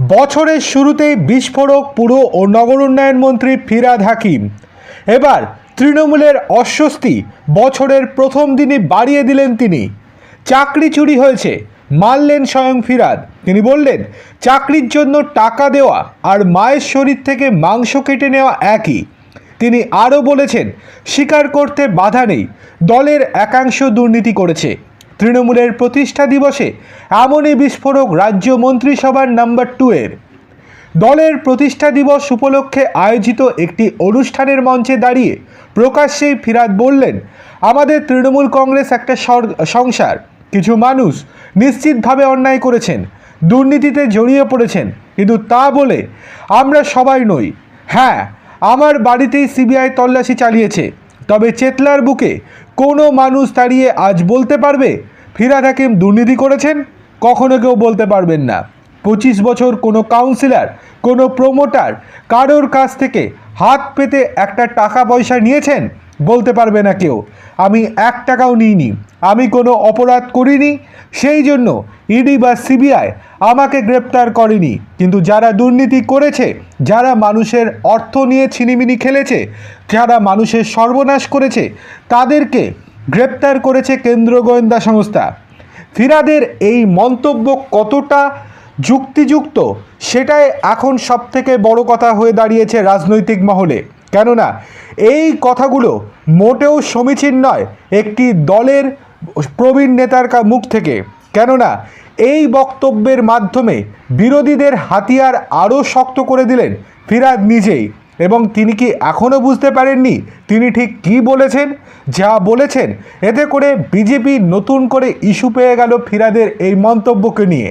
বছরের শুরুতেই বিস্ফোরক পুর ও নগর উন্নয়ন মন্ত্রী ফিরাদ হাকিম। এবার তৃণমূলের অস্বস্তি বছরের প্রথম দিনই বাড়িয়ে দিলেন তিনি। চাকরি চুরি হয়েছে মানলেন স্বয়ং ফিরাদ। তিনি বললেন, চাকরির জন্য টাকা দেওয়া আর মায়ের শরীর থেকে মাংস কেটে নেওয়া একই। তিনি আরও বলেছেন, স্বীকার করতে বাধা নেই, দলের একাংশ দুর্নীতি করেছে। তৃণমূলের প্রতিষ্ঠা দিবসে এমনই বিস্ফোরক রাজ্য মন্ত্রিসভার নাম্বার টু এর। দলের প্রতিষ্ঠা দিবস উপলক্ষে আয়োজিত একটি অনুষ্ঠানের মঞ্চে দাঁড়িয়ে প্রকাশ্যেই ফিরাদ বললেন, আমাদের তৃণমূল কংগ্রেস একটা সংসার। কিছু মানুষ নিশ্চিতভাবে অন্যায় করেছেন, দুর্নীতিতে জড়িয়ে পড়েছেন। কিন্তু তা বলে আমরা সবাই নই। হ্যাঁ আমার বাড়িতেই সিবিআই তল্লাশি চালিয়েছে, তবে চেতলার বুকে কোনো মানুষ দাঁড়িয়ে আজ বলতে পারবে? ফিরাদ হাকিম দুর্নীতি করেছেন? কখনো কেউ বলতে পারবেন না। পঁচিশ বছর কোনো কাউন্সিলর কোনো প্রমোটার কারোর কাছ থেকে হাত পেতে একটা টাকা পয়সা নিয়েছেন? বলতে পারবে না কেউ। আমি এক টাকাও নিইনি। আমি কোনো অপরাধ করিনি। সেই জন্য ইডি বা সিবিআই আমাকে গ্রেপ্তার করেনি। কিন্তু যারা দুর্নীতি করেছে, যারা মানুষের অর্থ নিয়ে ছিনিমিনি খেলেছে, যারা মানুষের সর্বনাশ করেছে, তাদেরকে গ্রেপ্তার করেছে কেন্দ্র গোয়েন্দা সংস্থা। ফিরাদের এই মন্তব্য কতটা যুক্তিযুক্ত, সেটাই এখন সবথেকে বড় কথা হয়ে দাঁড়িয়েছে রাজনৈতিক মহলে। কেননা এই কথাগুলো মোটেও সমীচীন নয় একটি দলের প্রবীণ নেতার মুখ থেকে। কেননা এই বক্তব্যের মাধ্যমে বিরোধীদের হাতিয়ার আরও শক্ত করে দিলেন ফিরাদ নিজেই এবং তিনি কি এখনও বুঝতে পারেননি তিনি ঠিক কী বলেছেন, যা বলেছেন, এতে করে বিজেপি নতুন করে ইস্যু পেয়ে গেল ফিরাদের এই মন্তব্যকে নিয়ে।